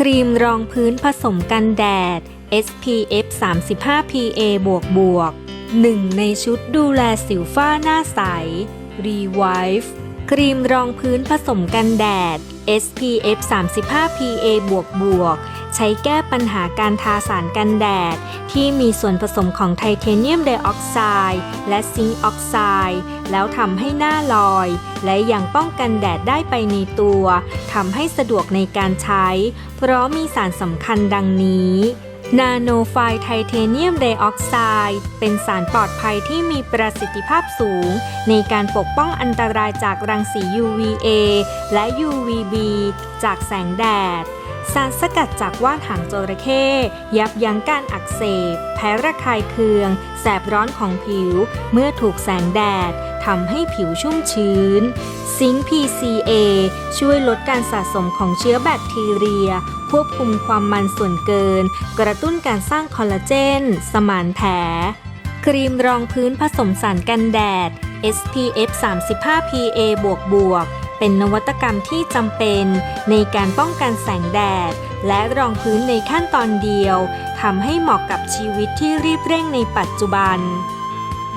ครีมรองพื้นผสมกันแดด SPF 35 PA บวกบวกหนึ่งในชุดดูแลสิวฝ้าหน้าใส Revive ครีมรองพื้นผสมกันแดด SPF 35 PA บวกบวก ใช้แก้ปัญหาการทาสารกันแดด ที่มีส่วนผสมของไทเทเนียมไดออกไซด์และซิงค์ออกไซด์แล้วทำให้หน้าลอย และยังป้องกันแดดได้ไปในตัวทำให้สะดวกในการใช้ เพราะมีสารสำคัญดังนี้นาโนไฟไทเทเนียมไดออกไซด์เป็นสารปลอดภัยที่มีประสิทธิภาพสูง ในการปกป้องอันตรายจากรังสี UVA และ UVB จากแสงแดด สารสกัดจากว่านหางจระเข้ยับยั้งการอักเสบ แพ้ระคายเคือง แสบร้อนของผิว เมื่อถูกแสงแดดทำให้ผิวชุ่มชื้น ซิงค์ PCA ช่วยลดการสะสมของเชื้อแบคทีเรีย ควบคุมความมันส่วนเกิน กระตุ้นการสร้างคอลลาเจน สมานแผล ครีมรองพื้นผสมสารกันแดด SPF 35 PA บวกบวก เป็นนวัตกรรมที่จำเป็นในการป้องกันแสงแดด และรองพื้นในขั้นตอนเดียวทำให้เหมาะกับชีวิตที่รีบเร่งในปัจจุบัน